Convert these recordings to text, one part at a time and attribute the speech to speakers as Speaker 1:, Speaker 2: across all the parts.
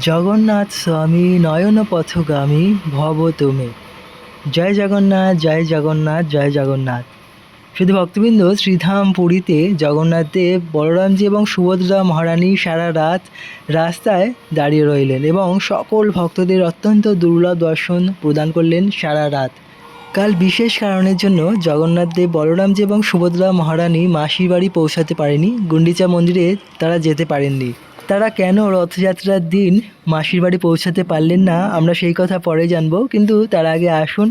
Speaker 1: জগন্নাথ স্বামী, নয়ন পথগামী, ভব তুমি। জয় জগন্নাথ জয় জগন্নাথ জয় জগন্নাথ। শুধু ভক্তবৃন্দ, শ্রীধাম পুরীতে জগন্নাথ দেব, বলরামজি এবং সুভদ্রা মহারানী সারা রাত রাস্তায় দাঁড়িয়ে রইলেন এবং সকল ভক্তদের অত্যন্ত দুর্লভ দর্শন প্রদান করলেন সারা রাত। কাল বিশেষ কারণের জন্য জগন্নাথ দেব, বলরামজি এবং সুভদ্রা মহারানী মাসির বাড়ি পৌঁছাতে পারেনি। গুন্ডিচা মন্দিরে তারা যেতে পারেননি। তারা কেন রথযাত্রার দিন মাসির বাড়ি পৌঁছাতে পারলেন না, আমরা সেই কথা পরে জানব। কিন্তু তার আগে আসুন,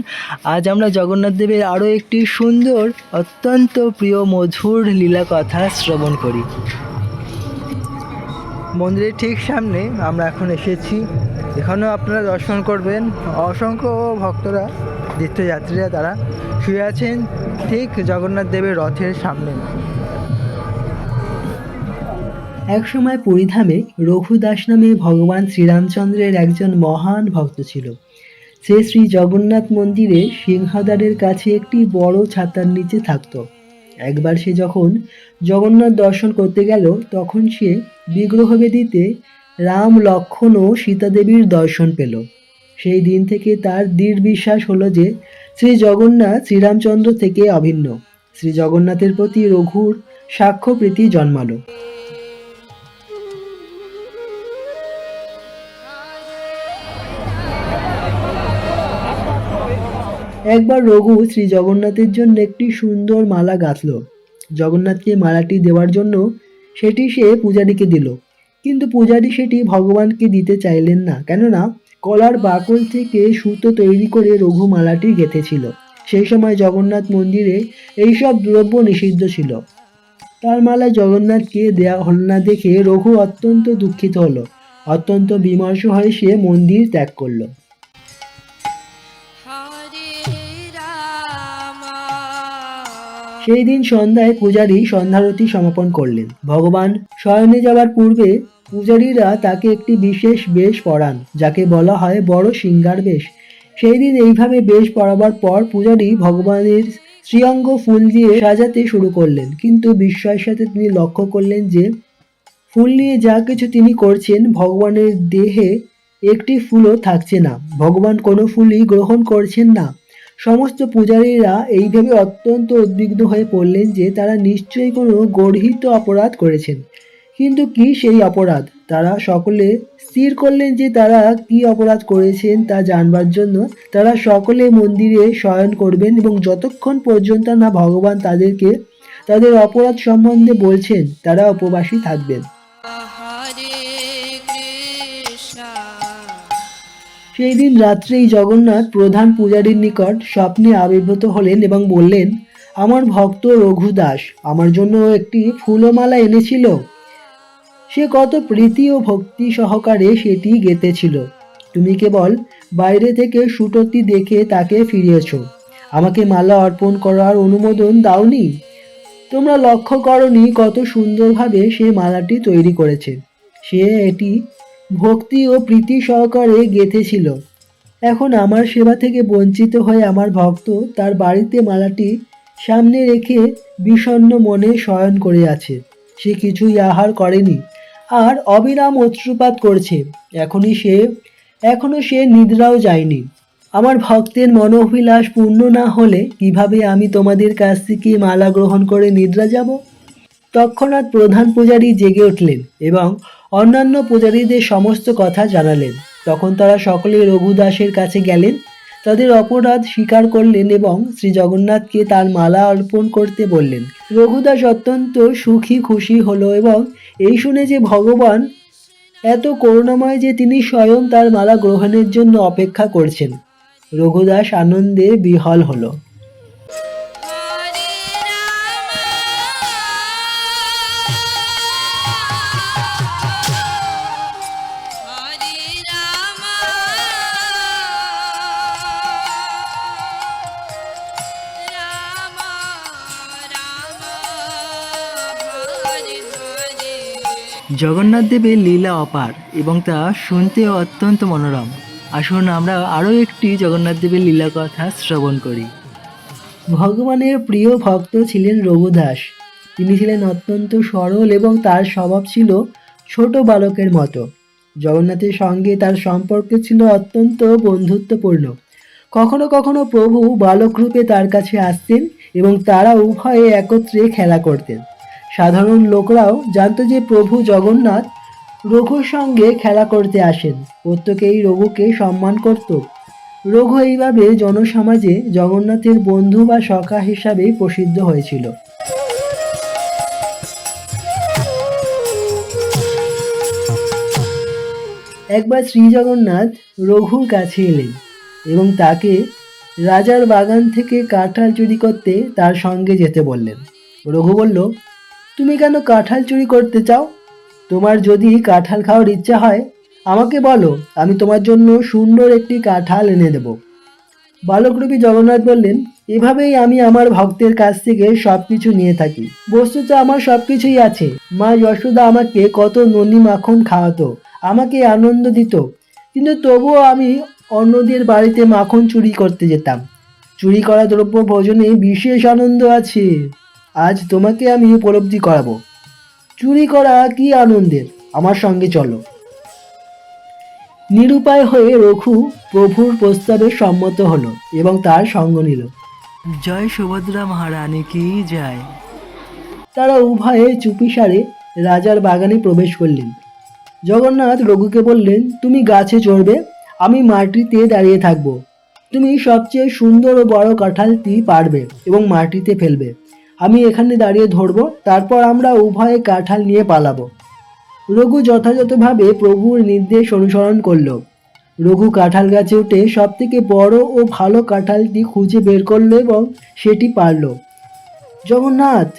Speaker 1: আজ আমরা জগন্নাথ দেবের আরও একটি সুন্দর, অত্যন্ত প্রিয়, মধুর লীলা কথা শ্রবণ করি। মন্দিরের ঠিক সামনে আমরা এখন এসেছি। এখানেও আপনারা দর্শন করবেন। অসংখ্য ভক্তরা, তীর্থযাত্রীরা তারা শুয়ে আছেন ঠিক জগন্নাথ দেবের রথের সামনে। একসময় পরিধামে রঘুদাস নামে ভগবান শ্রীরামচন্দ্রের একজন মহান ভক্ত ছিল। সে শ্রী জগন্নাথ মন্দিরে সিংহদ্বারের কাছে একটি বড় ছাতার নিচে থাকত। একবার সে যখন জগন্নাথ দর্শন করতে গেল, তখন সে বিগ্রহবেদিতে রাম লক্ষণ ও সীতাদেবীর দর্শন পেল। সেই দিন থেকে তার দৃঢ় বিশ্বাস হলো যে, শ্রী জগন্নাথ শ্রীরামচন্দ্র থেকে অভিন্ন। শ্রী জগন্নাথের প্রতি রঘুর সাক্ষ্য প্রীতি জন্মালো। একবার রঘু শ্রী জগন্নাথের জন্য একটি সুন্দর মালা গাঁথল। জগন্নাথকে মালাটি দেওয়ার জন্য সেটি সে পূজারীকে দিল। কিন্তু পূজারী সেটি ভগবানকে দিতে চাইলেন না। কেননা কলার বাকল থেকে সুতো তৈরি করে রঘু মালাটি গেঁথেছিল। সেই সময় জগন্নাথ মন্দিরে এইসব দ্রব্য নিষিদ্ধ ছিল। তার মালা জগন্নাথকে দেয়া হল না দেখে রঘু অত্যন্ত দুঃখিত হলো। অত্যন্ত বিমর্ষ হয়ে সে মন্দির ত্যাগ করল। সেই দিন সন্ধ্যায় পূজারী সন্ধ্যারতি সমাপন করলেন। ভগবান শয়নে যাওয়ার পূর্বে পূজারীরা তাকে একটি বিশেষ বেশ পরান, যাকে বলা হয় বড় সিঙ্গার বেশ। সেই দিন এইভাবে বেশ পরাবার পর পূজারী ভগবানের শ্রীঅঙ্গ ফুল দিয়ে সাজাতে শুরু করলেন। কিন্তু বিস্ময়ের সাথে তিনি লক্ষ্য করলেন যে ফুল নিয়ে যা কিছু তিনি করছেন, ভগবানের দেহে একটি ফুলও থাকছে না। ভগবান কোনো ফুলই গ্রহণ করছেন না। সমস্ত পূজারীরা এই ভেবে অত্যন্ত উদ্বিগ্ন হয়ে পড়লেন যে তারা নিশ্চয়ই কোনো গর্হিত অপরাধ করেছেন। কিন্তু কি সেই অপরাধ? তারা সকলে স্থির করলেন যে তারা কি অপরাধ করেছেন তা জানবার জন্য। তারা সকলে মন্দিরে শয়ন করবেন এবং যতক্ষণ পর্যন্ত না ভগবান তাদেরকে তাদের অপরাধ সম্বন্ধে বলছেন, তারা উপবাসী থাকবেন। সেই দিন রাত্রেই জগন্নাথ প্রধান পূজারীর নিকট স্বপ্নে আবির্ভূত হলেন এবং বললেন, আমার ভক্ত রঘুদাস, আমার জন্য একটি ফুলমালা এনেছিল। সে কত প্রীতি ও ভক্তি সহকারে সেটি গেঁথেছিল। তুমি কেবল বাইরে থেকে সুটতি দেখে তাকে ফিরিয়েছ। আমাকে মালা অর্পণ করার অনুমোদন দাওনি। তোমরা লক্ষ্য করনি কত সুন্দরভাবে সে মালাটি তৈরি করেছে। সে এটি ভক্তি ও প্রীতি সহকারে গেঁথেছিল। এখন আমার সেবা থেকে বঞ্চিত হয়ে আমার ভক্ত তার বাড়িতে মালাটি সামনে রেখে বিষণ্ণ মনে শয়ন করে আছে। সে কিছুই আহার করেনি আর অবিরাম অশ্রুপাত করছে। এখনই সে, এখনও সে নিদ্রাও যায়নি। আমার ভক্তের মনোভিলাস পূর্ণ না হলে কীভাবে আমি তোমাদের কাছ থেকে মালা গ্রহণ করে নিদ্রা যাব? তৎক্ষণাৎ প্রধান পূজারী জেগে উঠলেন এবং অন্যান্য পূজারীদের সমস্ত কথা জানালেন। তখন তারা সকলে রঘুদাসের কাছে গেলেন। তাদের অপরাধ স্বীকার করলেন এবং শ্রী জগন্নাথকে তার মালা অর্পণ করতে বললেন। রঘুদাস অত্যন্ত সুখী খুশি হলো এবং এই শুনে যে ভগবান এত করুণাময় যে তিনি স্বয়ং তার মালা গ্রহণের জন্য অপেক্ষা করছেন। রঘুদাস আনন্দে বিহল হলো। জগন্নাথ দেবের লীলা অপার এবং তা শুনতে অত্যন্ত মনোরম। আসুন আমরা আরও একটি জগন্নাথ দেবের লীলা কথা শ্রবণ করি। ভগবানের প্রিয় ভক্ত ছিলেন রঘুদাস। তিনি ছিলেন অত্যন্ত সরল এবং তার স্বভাব ছিল ছোট বালকের মতো। জগন্নাথের সঙ্গে তার সম্পর্ক ছিল অত্যন্ত বন্ধুত্বপূর্ণ। কখনো কখনো প্রভু বালক রূপে তার কাছে আসতেন এবং তারা উভয়ে একত্রে খেলা করতেন। সাধারণ লোকরাও জানতো যে প্রভু জগন্নাথ রঘুর সঙ্গে খেলা করতে আসেন। প্রত্যেকেই রঘুকে সম্মান করত। রঘু এইভাবে জনসমাজে জগন্নাথের বন্ধু বা সখা হিসাবেই প্রসিদ্ধ হয়েছিল। একবার শ্রী জগন্নাথ রঘুর কাছে এলেন এবং তাকে রাজার বাগান থেকে কাঁঠাল চুরি করতে তার সঙ্গে যেতে বললেন। রঘু বলল তুমি কেন কাঁঠাল চুরি করতে চাও? তোমার যদি কাঁঠাল খাওয়ার ইচ্ছা হয়, আমাকে বলো, আমি তোমার জন্য সুন্দর একটি কাঁঠাল এনে দেব। বালকরূপী জগন্নাথ বললেন, এভাবেই আমি আমার ভক্তের কাছ থেকে সব কিছু নিয়ে থাকি। বস্তুত আমার সব কিছুই আছে। মা যশোদা আমাকে কত ননি মাখন খাওয়াতো, আমাকে আনন্দ দিত। কিন্তু তবুও আমি অন্যদের বাড়িতে মাখন চুরি করতে যেতাম। চুরি করা দ্রব্য ভোজনে বিশেষ আনন্দ আছে। আজ তোমাকে আমি উপলব্ধি করাবো। চুরি করা কি আনন্দের? আমার সঙ্গে চলো। নিরুপায় হয়ে রঘু প্রভুর প্রস্তাবে সম্মত হলো এবং তার সঙ্গ নিল। জয় সুভদ্রা মহারানী কি যায় তারা উভয়ে চুপিসারে রাজার বাগানে প্রবেশ করলেন। জগন্নাথ রঘুকে বললেন তুমি গাছে চড়বে আমি মাটিতে দাঁড়িয়ে থাকব। তুমি সবচেয়ে সুন্দর ও বড় কাঁঠালটি পারবে এবং মাটিতে ফেলবে। আমি এখানে দাঁড়িয়ে ধরবো, তারপর আমরা উভয়ে কাঁঠাল নিয়ে পালাবো। রঘু যথাযথভাবে প্রভুর নির্দেশ অনুসরণ করল। রঘু কাঁঠাল গাছে উঠে সব থেকে বড় ও ভালো কাঁঠালটি খুঁজে বের করল এবং সেটি পারল। জগন্নাথ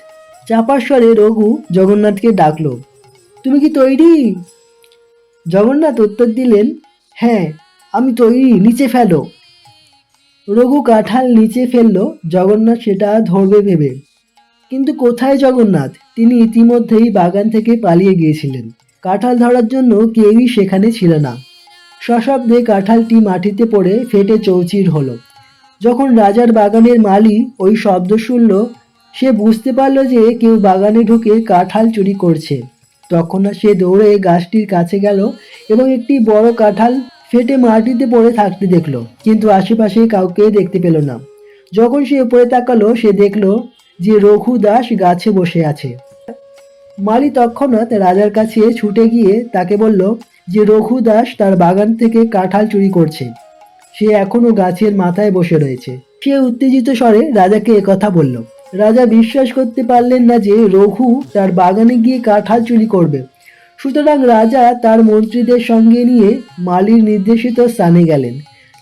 Speaker 1: চাপাস্বরে রঘু জগন্নাথকে ডাকলো, তুমি কি তৈরি? জগন্নাথ উত্তর দিলেন হ্যাঁ আমি তৈরি, নিচে ফেলো। রঘু কাঁঠাল নিচে ফেলল, জগন্নাথ সেটা ধরবে ভেবে। কিন্তু কোথায় জগন্নাথ? তিনি ইতিমধ্যেই বাগান থেকে পালিয়ে গিয়েছিলেন। কাঁঠাল ধরার জন্য কেউই সেখানে ছিল না। সশব্দে কাঁঠালটি মাটিতে পড়ে ফেটে চৌচির হলো। যখন রাজার বাগানের মালি ওই শব্দ শুনল, সে বুঝতে পারল যে কেউ বাগানে ঢুকে কাঁঠাল চুরি করছে। তখন সে দৌড়ে গাছটির কাছে গেল এবং একটি বড় কাঁঠাল ফেটে মাটিতে পড়ে থাকতে দেখল, কিন্তু আশেপাশে কাউকে দেখতে পেল না। যখন সে উপরে তাকালো, সে দেখল যে রঘু দাস গাছে বসে আছে। মালি তৎক্ষণাৎ রাজার কাছে ছুটে গিয়ে তাকে বলল, যে রঘু দাস তার বাগান থেকে কাঁঠাল চুরি করছে। সে এখনও গাছের মাথায় বসে রয়েছে। সে উত্তেজিত স্বরে রাজাকে একথা বলল, রাজা বিশ্বাস করতে পারলেন না যে রঘু তার বাগানে গিয়ে কাঁঠাল চুরি করবে। সুতরাং রাজা তার মন্ত্রীদের সঙ্গে নিয়ে মালির নির্দেশিত স্থানে গেলেন।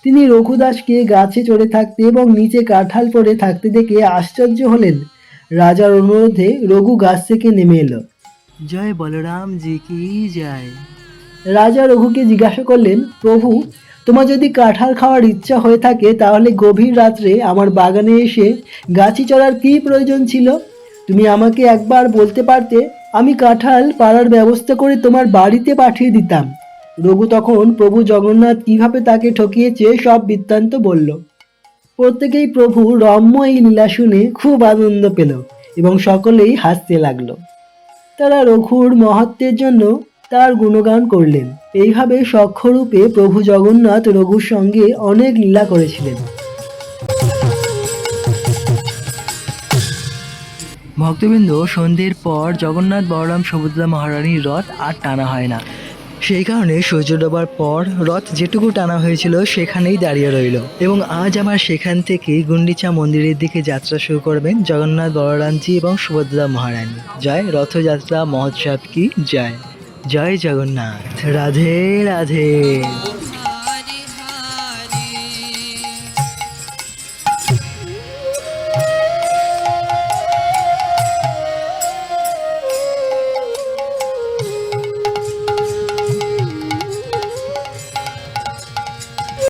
Speaker 1: তিনি রঘুদাসকে গাছে চড়ে থাকতে এবং নিচে কাঁঠাল পড়ে থাকতে দেখে আশ্চর্য হলেন। রাজার অনুরোধে রঘু গাছ থেকে নেমে এলো। জয় বলরাম জি কি জয়। রাজা রঘুকে জিজ্ঞাসা করলেন প্রভু তোমার যদি কাঁঠাল খাওয়ার ইচ্ছা হয়ে থাকে তাহলে গভীর রাত্রে আমার বাগানে এসে গাছি চড়ার কী প্রয়োজন ছিল? তুমি আমাকে একবার বলতে পারতে আমি কাঁঠাল পাড়ার ব্যবস্থা করে তোমার বাড়িতে পাঠিয়ে দিতাম। রঘু তখন, প্রভু জগন্নাথ কীভাবে তাকে ঠকিয়েছে? সব বৃত্তান্ত বলল। প্রত্যেকেই প্রভু রম্য এই লীলা শুনে খুব আনন্দ পেল এবং সকলেই হাসতে লাগল। তারা রঘুর মহত্বের জন্য তার গুণগান করলেন। এইভাবে সক্ষরূপে প্রভু জগন্নাথ রঘুর সঙ্গে অনেক লীলা করেছিলেন। ভক্তবৃন্দ, সন্ধ্যের পর জগন্নাথ বলরাম সুভদ্রা মহারানীর রথ আর টানা হয় না। সেই কারণে সূর্য ডোবার পর রথ যেটুকু টানা হয়েছিল সেখানেই দাঁড়িয়ে রইল। এবং আজ আমার সেখান থেকে গুন্ডিচা মন্দিরের দিকে যাত্রা শুরু করবেন জগন্নাথ, বলরামজি এবং সুভদ্রা মহারানী। জয় রথযাত্রা মহোৎসব কি? জয়। জয় জগন্নাথ। রাধে রাধে।